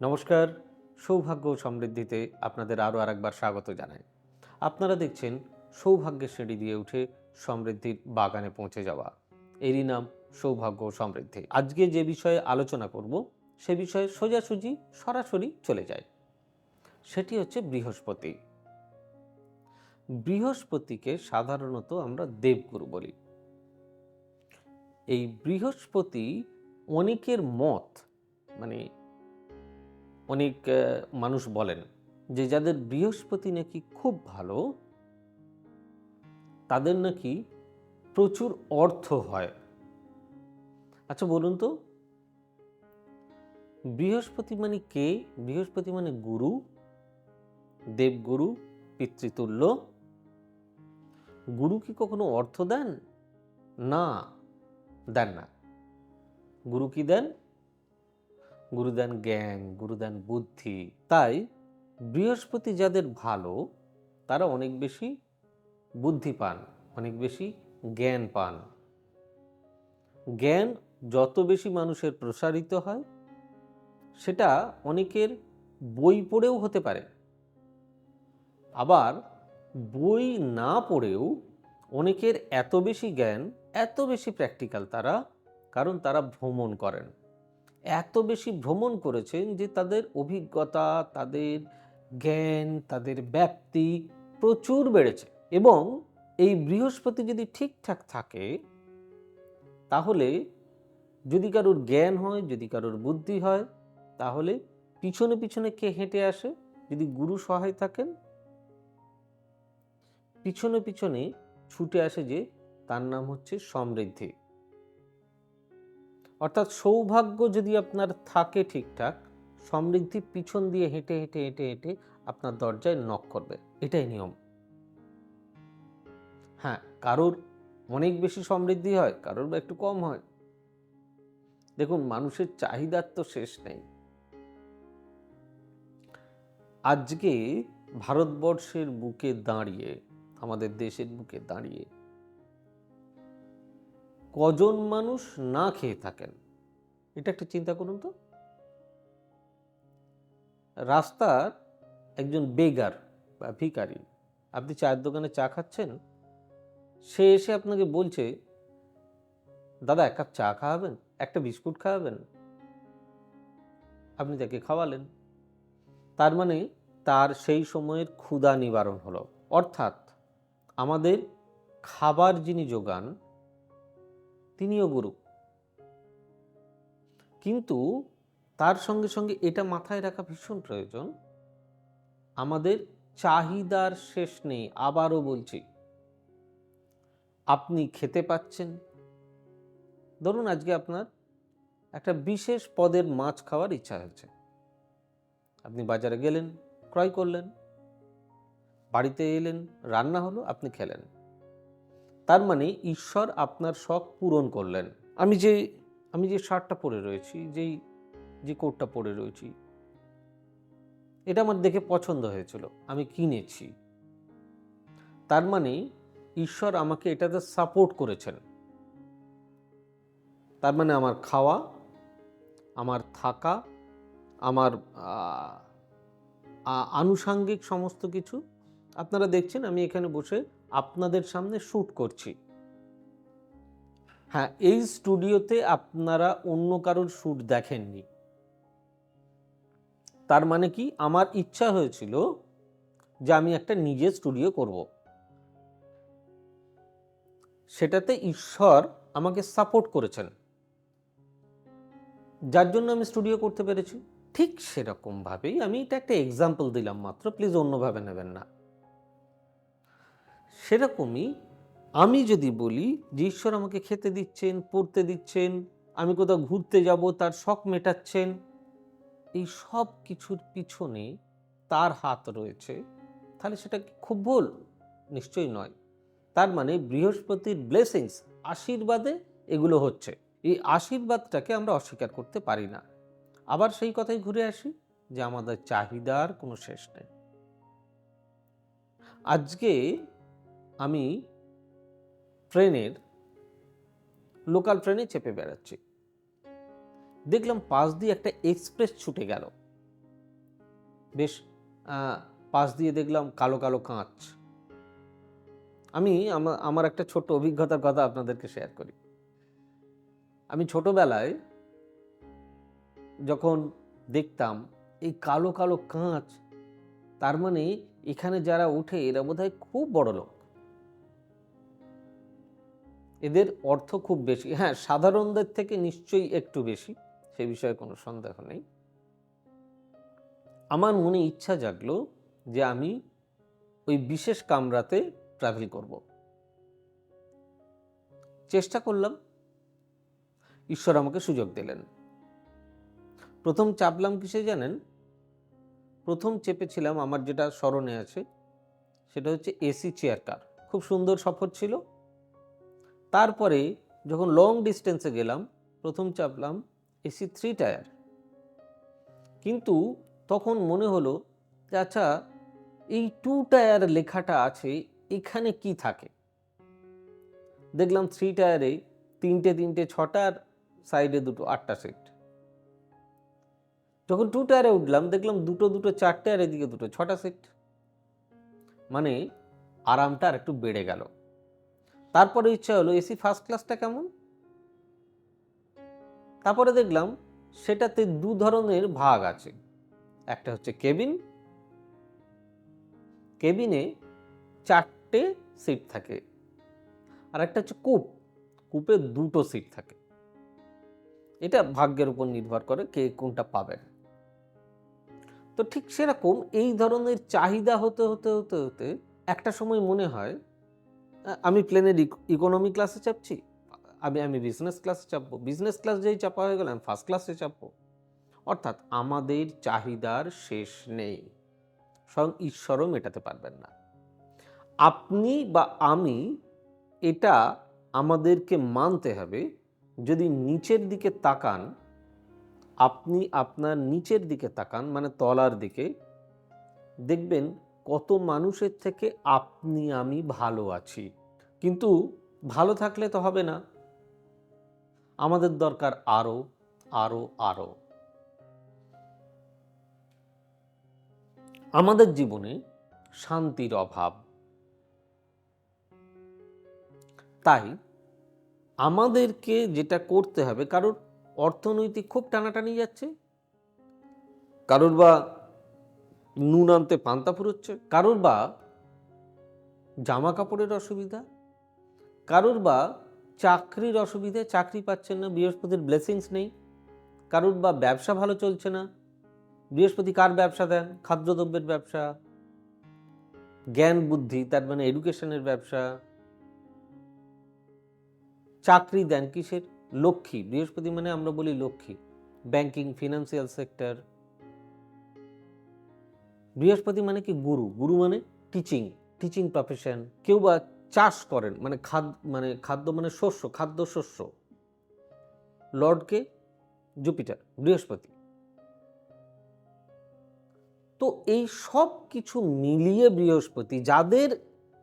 নমস্কার, সৌভাগ্য সমৃদ্ধিতে আপনাদের আরও আরেকবার স্বাগত জানাই। আপনারা দেখছেন সৌভাগ্যের সিঁড়ি দিয়ে উঠে সমৃদ্ধির বাগানে পৌঁছে যাওয়া। এরই নাম সৌভাগ্য সমৃদ্ধি। আজকে যে বিষয়ে আলোচনা করব, সে বিষয়ে সোজাসুজি সরাসরি চলে যায় সেটি হচ্ছে বৃহস্পতি। বৃহস্পতিকে সাধারণত আমরা দেবগুরু বলি। এই বৃহস্পতি অনেকের মত মানে অনেক মানুষ বলেন যে যাদের বৃহস্পতি নাকি খুব ভালো, তাদের নাকি প্রচুর অর্থ হয়। আচ্ছা বলুন তো। বৃহস্পতি মানে কে? বৃহস্পতি মানে গুরু, দেবগুরু, পিতৃতুল্য। গুরু কি কখনো অর্থ দেন? না দেন না। গুরু কি দেন? গুরু দেন জ্ঞান, গুরুদান বুদ্ধি। তাই বৃহস্পতি যাদের ভালো, তারা অনেক বেশি বুদ্ধি পান, অনেক বেশি জ্ঞান পান। জ্ঞান যত বেশি মানুষের প্রসারিত হয়, সেটা অনেকের বই পড়েও হতে পারে। আবার বই না পড়েও অনেকের এত বেশি জ্ঞান, এত বেশি প্র্যাকটিক্যাল তারা, কারণ তারা ভ্রমণ করেন। এত বেশি ভ্রমণ করেছেন যে তাদের অভিজ্ঞতা, তাদের জ্ঞান, তাদের ব্যাপ্তি প্রচুর বেড়েছে এবং এই বৃহস্পতি যদি ঠিকঠাক থাকে, তাহলে যদি কারোর জ্ঞান হয়, যদি কারোর বুদ্ধি হয়, তাহলে পিছনে পিছনে কে হেঁটে আসে? যদি গুরু সহায় থাকেন, পিছনে পিছনে ছুটে আসে যে তার নাম হচ্ছে সমৃদ্ধি। অর্থাৎ সৌভাগ্য যদি আপনার থাকে ঠিকঠাক, সমৃদ্ধি পিছন দিয়ে হেঁটে হেঁটে হেঁটে হেঁটে আপনার দরজায় নক করবে। এটাই নিয়ম। হ্যাঁ কারোর অনেক বেশি সমৃদ্ধি হয়, কারোর বা একটু কম হয়। দেখুন, মানুষের চাহিদার তো শেষ নেই। আজকে ভারতবর্ষের বুকে দাঁড়িয়ে, আমাদের দেশের বুকে দাঁড়িয়ে কজন মানুষ না খেয়ে থাকেন? এটা একটা চিন্তা করুন তো। রাস্তার একজন বেগার বা ভিখারি, আপনি চায়ের দোকানে চা খাচ্ছেন, সে এসে আপনাকে বলছে, দাদা, এক কাপ চা খাওয়াবেন, একটা বিস্কুট খাওয়াবেন। আপনি তাকে খাওয়ালেন। তার মানে তার সেই সময়ের ক্ষুধা নিবারণ হলো। অর্থাৎ আমাদের খাবার যিনি যোগান তিনিও গুরু। কিন্তু তার সঙ্গে সঙ্গে এটা মাথায় রাখা ভীষণ প্রয়োজন। আমাদের চাহিদার শেষ নেই, আবারও বলছি। আপনি খেতে পাচ্ছেন। ধরুন আজকে আপনার একটা বিশেষ পদের মাছ খাওয়ার ইচ্ছা হয়েছে। আপনি বাজারে গেলেন, ক্রয় করলেন, বাড়িতে এলেন, রান্না হলো, আপনি খেলেন। তার মানে ঈশ্বর আপনার শখ পূরণ করলেন। আমি যে আমি যে শার্টটা পরে রয়েছি, যেই, যে কোটটা পরে রয়েছি, এটা আমার দেখে পছন্দ হয়েছিল, আমি কিনেছি। তার মানে ঈশ্বর আমাকে এটাতে সাপোর্ট করেছেন। তার মানে আমার খাওয়া, আমার থাকা, আমার আনুষাঙ্গিক সমস্ত কিছু আপনারা দেখছেন, আমি এখানে বসে আপনাদের সামনে শ্যুট করছি। হ্যাঁ এই স্টুডিওতে আপনারা অন্য কারোর শ্যুট দেখেননি। তার মানে কি? আমার ইচ্ছা হয়েছিল যে আমি একটা নিজের স্টুডিও করব। সেটাতে ঈশ্বর আমাকে সাপোর্ট করেছেন। যার জন্য আমি স্টুডিও করতে পেরেছি। ঠিক সেরকমভাবেই আমি এটা একটা এক্সাম্পল দিলাম মাত্র। প্লিজ অন্যভাবে নেবেন না। সেরকমই আমি যদি বলি যে ঈশ্বর আমাকে খেতে দিচ্ছেন, পড়তে দিচ্ছেন, আমি কোথাও ঘুরতে যাব, তার শখ মেটাচ্ছেন, এই সব কিছুর পিছনে তার হাত রয়েছে, তাহলে সেটা খুব ভুল? নিশ্চয়ই নয়। তার মানে বৃহস্পতির ব্লেসিংস আশীর্বাদে এগুলো হচ্ছে। এই আশীর্বাদটাকে আমরা অস্বীকার করতে পারি না। আবার সেই কথাই ঘুরে আসি যে আমাদের চাহিদার কোনো শেষ নেই। আজকে আমি ট্রেনের লোকাল ট্রেনে চেপে বেড়াচ্ছি। দেখলাম পাশ দিয়ে একটা এক্সপ্রেস ছুটে গেল। বেশ পাশ দিয়ে দেখলাম কালো কালো কাঁচ। আমি আমার একটা ছোট্ট অভিজ্ঞতার কথা আপনাদেরকে শেয়ার করি। আমি ছোটবেলায় যখন দেখতাম এই কালো কালো কাঁচ, তার মানে এখানে যারা ওঠে এরা বোধহয় খুব বড় লোক এদের অর্থ খুব বেশি। হ্যাঁ সাধারণদের থেকে নিশ্চয়ই একটু বেশি, সে বিষয়ে কোনো সন্দেহ নেই। আমার মনে ইচ্ছা জাগলো যে আমি ওই বিশেষ কামরাতে ট্রাভেল করব। চেষ্টা করলাম। ঈশ্বর আমাকে সুযোগ দিলেন। প্রথম চাপলাম কিসে জানেন? প্রথম চেপেছিলাম, আমার যেটা স্মরণে আছে, সেটা হচ্ছে এসি চেয়ার কার। খুব সুন্দর সফর ছিল। তারপরে যখন লং ডিস্টেন্সে গেলাম, প্রথম চাপলাম এসি থ্রি টায়ার কিন্তু তখন মনে হলো যে আচ্ছা এই টু টায়ার লেখাটা আছে, এখানে কি থাকে? দেখলাম থ্রি টায়ারে তিনটে তিনটে ছটার সাইডে দুটো, আটটা সেট যখন টু টায়ারে উঠলাম, দেখলাম দুটো দুটো, চারটে আর এদিকে দুটো, ছটা সেট মানে আরামটা আর একটু বেড়ে গেল। তারপরে ইচ্ছা হলো এসি ফার্স্ট ক্লাসটা কেমন? তারপরে দেখলাম সেটাতে দু ধরনের ভাগ আছে। একটা হচ্ছে কেবিন কেবিনে চারটে সিট থাকে। আর একটা হচ্ছে কূপ কূপে দুটো সিট থাকে। এটা ভাগ্যের উপর নির্ভর করে কে কোনটা পাবেন তো ঠিক সেরকম এই ধরনের চাহিদা হতে হতে হতে হতে একটা সময় মনে হয় আমি প্লেনের ইকোনমি ক্লাসে চাপছি, আমি আমি বিজনেস ক্লাসে চাপবো। বিজনেস ক্লাস যেই চাপা হয়ে গেল, আমি ফার্স্ট ক্লাসে চাপবো। অর্থাৎ আমাদের চাহিদার শেষ নেই, স্বয়ং ঈশ্বরও মেটাতে পারবেন না। আপনি বা আমি এটা আমাদেরকে মানতে হবে, যদি নিচের দিকে তাকান, আপনি আপনার নিচের দিকে তাকান মানে তলার দিকে, দেখবেন কত মানুষের থেকে আপনি, আমি ভালো আছি। কিন্তু ভালো থাকলে তো হবে না। আমাদের দরকার আরও আরও আরও আমাদের জীবনে শান্তির অভাব। তাই আমাদেরকে যেটা করতে হবে, কারোর অর্থনৈতিক খুব টানাটানি যাচ্ছে। কারোর বা নুন আনতে পান্তা ফুরোচ্ছে? কারোর বা জামা কাপড়ের অসুবিধা? কারোর বা চাকরির অসুবিধা চাকরি পাচ্ছেন না, বৃহস্পতির ব্লেসিংস নেই। কারোর বা ব্যবসা ভালো চলছে না, বৃহস্পতি কার ব্যবসা দেন? খাদ্যদ্রব্যের ব্যবসা, জ্ঞান, বুদ্ধি, তার মানে এডুকেশনের ব্যবসা। চাকরি দেন কিসের? লক্ষ্মী, বৃহস্পতি মানে আমরা বলি লক্ষ্মী। ব্যাংকিং ফিনান্সিয়াল সেক্টর বৃহস্পতি মানে কি গুরু? গুরু মানে টিচিং টিচিং প্রফেশন কেউ বা চাষ করেন মানে খাদ্য মানে খাদ্য মানে শস্য, খাদ্য শস্য। লর্ডকে জুপিটার বৃহস্পতি। তো এই সব কিছু মিলিয়ে বৃহস্পতি, যাদের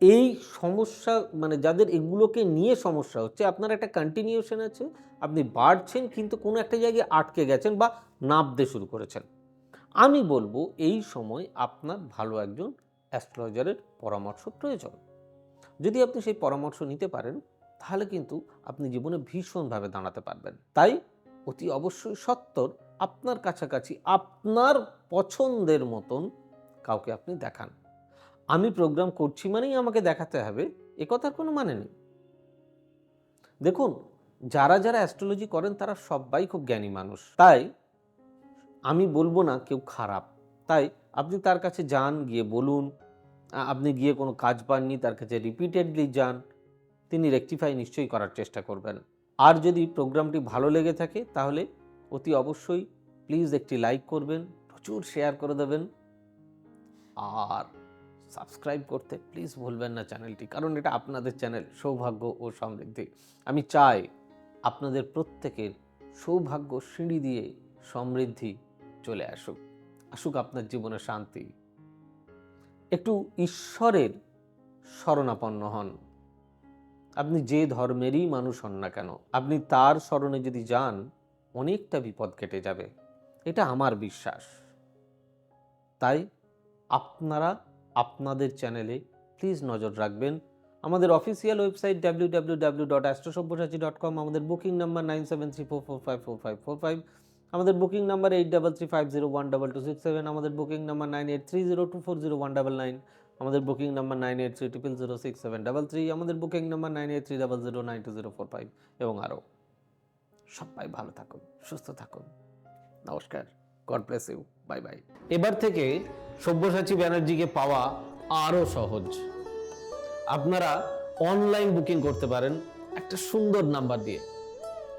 এই সমস্যা মানে যাদের এগুলোকে নিয়ে সমস্যা হচ্ছে, আপনার একটা কন্টিনিউশন আছে, আপনি বাড়ছেন, কিন্তু কোনো একটা জায়গায় আটকে গেছেন বা নাবতে শুরু করেছেন। আমি বলব এই সময় আপনার ভালো একজন অ্যাস্ট্রোলজারের পরামর্শ প্রয়োজন। যদি আপনি সেই পরামর্শ নিতে পারেন, তাহলে কিন্তু আপনি জীবনে ভীষণভাবে দাঁড়াতে পারবেন। তাই অতি অবশ্যই সত্তর, আপনার কাছাকাছি, আপনার পছন্দের মতন কাউকে আপনি দেখান। আমি প্রোগ্রাম করছি মানেই আমাকে দেখাতে হবে, এ কথার কোনো মানে নেই। দেখুন, যারা যারা অ্যাস্ট্রোলজি করেন, তারা সবাই খুব জ্ঞানী মানুষ। তাই আমি বলব না কেউ খারাপ। তাই আপনি তার কাছে যান, গিয়ে বলুন। আপনি গিয়ে কোনো কাজ পাননি, তার কাছে রিপিটেডলি যান। তিনি রেকটিফাই নিশ্চয়ই করার চেষ্টা করবেন। আর যদি প্রোগ্রামটি ভালো লেগে থাকে, তাহলে অতি অবশ্যই প্লিজ একটি লাইক করবেন, প্রচুর শেয়ার করে দেবেন। আর সাবস্ক্রাইব করতে প্লিজ ভুলবেন না চ্যানেলটি কারণ এটা আপনাদের চ্যানেল সৌভাগ্য ও সমৃদ্ধি। আমি চাই আপনাদের প্রত্যেকের সৌভাগ্য সিঁড়ি দিয়ে সমৃদ্ধি চলে আসুক আসুক আপনার জীবনে শান্তি। একটু ঈশ্বরের শরণাপন্ন হন। আপনি যে ধর্মেরই মানুষ হন না কেন, আপনি তার স্মরণে যদি যান, অনেকটা বিপদ কেটে যাবে। এটা আমার বিশ্বাস। তাই আপনারা আপনাদের চ্যানেলে প্লিজ নজর রাখবেন। আমাদের official website W W W dot Astrosabyasachi dot com আমাদের booking number nine seven three four four five four five four five. আমাদের booking number eight double three five zero one double two six seven আমাদের booking number nine eight three zero two four zero one double nine আমাদের booking number nine eight three triple zero six seven double three আমাদের booking number nine eight three double zero nine two zero four five এবং আরও। সবাই ভালো থাকুন, সুস্থ থাকুন। নমস্কার God bless you bye bye এবার থেকে সব্যসাচী ব্যানার্জিকে পাওয়া আরও সহজ। আপনারা অনলাইন বুকিং করতে পারেন একটা সুন্দর নাম্বার দিয়ে।